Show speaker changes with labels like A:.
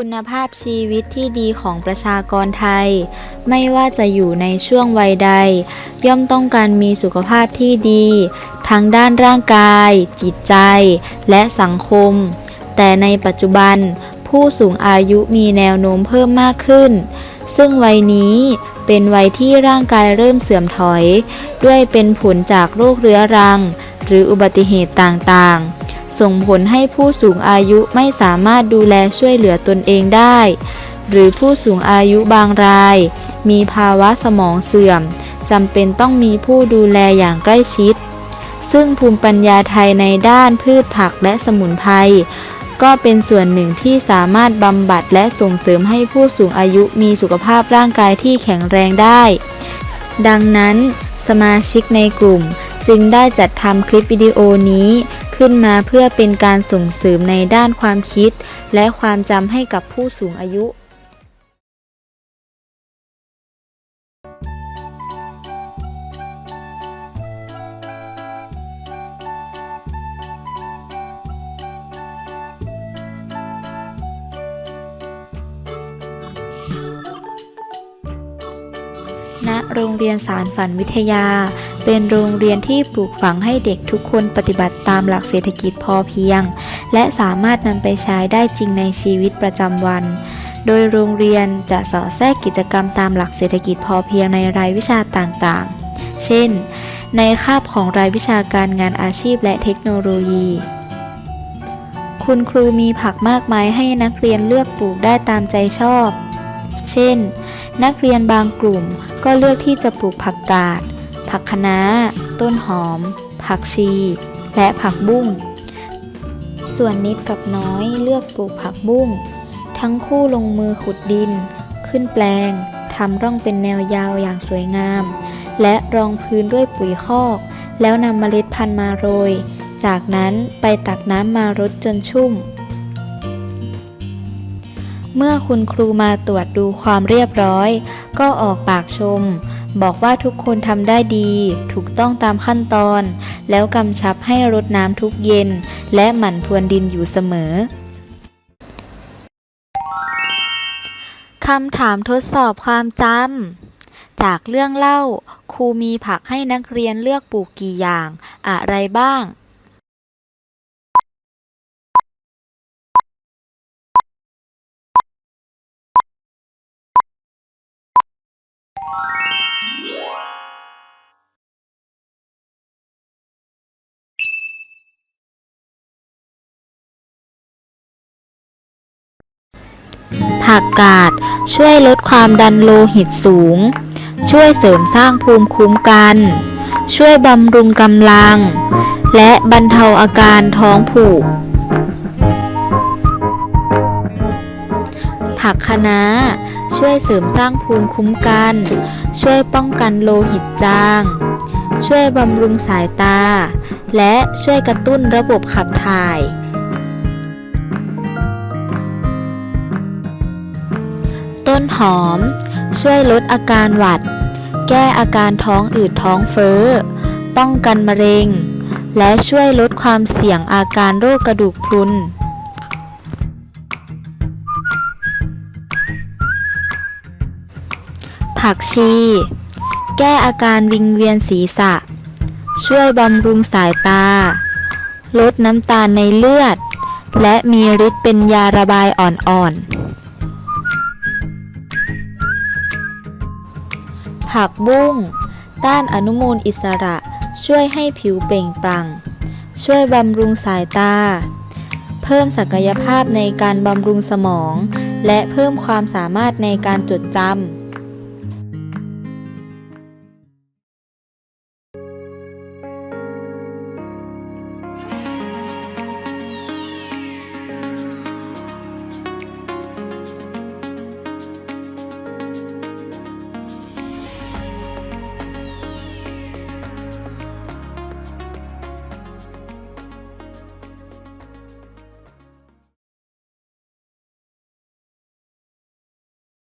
A: คุณภาพชีวิตที่ดีของประชากรไทย ไม่ว่าจะอยู่ในช่วงวัยใด ย่อมต้องการมีสุขภาพที่ดี ทั้งด้านร่างกาย จิตใจ และสังคม แต่ในปัจจุบัน ผู้สูงอายุมีแนวโน้มเพิ่มมากขึ้น ซึ่งวัยนี้เป็นวัยที่ร่างกายเริ่มเสื่อมถอย ด้วยเป็นผลจากโรคเรื้อรัง หรืออุบัติเหตุต่างๆ ส่งผลให้ผู้สูงอายุไม่สามารถดูแลช่วยเหลือตนเองได้ หรือผู้สูงอายุบางราย มีภาวะสมองเสื่อมจำเป็นต้องมีผู้ดูแลอย่างใกล้ชิด ซึ่งภูมิปัญญาไทยในด้านพืชผักและสมุนไพรก็เป็นส่วนหนึ่งที่สามารถบำบัดและส่งเสริมให้ผู้สูงอายุมีสุขภาพร่างกายที่แข็งแรงได้ ดังนั้น สมาชิกในกลุ่มจึงได้จัดทำคลิปวิดีโอนี้ ขึ้นมาเพื่อเป็นการส่งเสริมในด้านความคิด และความจำให้กับผู้สูงอายุณโรงเรียนสารฝันวิทยา เป็นโรงเรียนที่ปลูกฝังให้เด็กทุกคนปฏิบัติตามหลักเศรษฐกิจพอเพียง และสามารถนำไปใช้ได้จริงในชีวิตประจำวัน โดยโรงเรียนจะสอดแทรกกิจกรรมตามหลักเศรษฐกิจพอเพียงในรายวิชาต่างๆ เช่น ในคาบของรายวิชาการงานอาชีพและเทคโนโลยีคุณครูมีผักมากมายให้นักเรียนเลือกปลูกได้ตามใจชอบ เช่น นักเรียนบางกลุ่มก็เลือกที่จะปลูกผักกาด ผักคะน้า ต้นหอม ผักชี และผักบุ้ง ส่วนนิดกับน้อยเลือกปลูกผักบุ้ง ทั้งคู่ลงมือขุดดิน ขึ้นแปลงทำร่องเป็นแนวยาวอย่างสวยงาม และรองพื้นด้วยปุ๋ยคอก แล้วนำเมล็ดพันธุ์มาโรย จากนั้นไปตักน้ำมารดจนชุ่ม เมื่อคุณครูมาตรวจดูความเรียบร้อย ก็ออกปากชม บอกว่าทุกคนทำได้ดี ถูกต้องตามขั้นตอน แล้วกำชับให้รดน้ำทุกเย็น และหมั่นพรวนดินอยู่เสมอคำถามทดสอบความจำ จากเรื่องเล่า ครูมีผักให้นักเรียนเลือกปลูกกี่อย่าง อะไรบ้าง ผักกาด ช่วยลดความดันโลหิตสูง ช่วยเสริมสร้างภูมิคุ้มกัน ช่วยบำรุงกำลัง และบรรเทาอาการท้องผูก ผักคะน้าช่วยเสริมสร้างภูมิคุ้มกัน ช่วยป้องกันโลหิตจาง ช่วยบำรุงสายตา และช่วยกระตุ้นระบบขับถ่าย ต้นหอม ช่วยลดอาการหวัด แก้อาการท้องอืดท้องเฟ้อ ป้องกันมะเร็ง และช่วยลดความเสี่ยงอาการโรคกระดูกพรุนผักชี แก้อาการวิงเวียนศีรษะ ช่วยบำรุงสายตา ลดน้ำตาลในเลือด และมีฤทธิ์เป็นยาระบายอ่อนๆ ผักบุ้ง ต้านอนุมูลอิสระ ช่วยให้ผิวเปล่งปลั่ง ช่วยบำรุงสายตา เพิ่มศักยภาพในการบำรุงสมอง และเพิ่มความสามารถในการจดจำ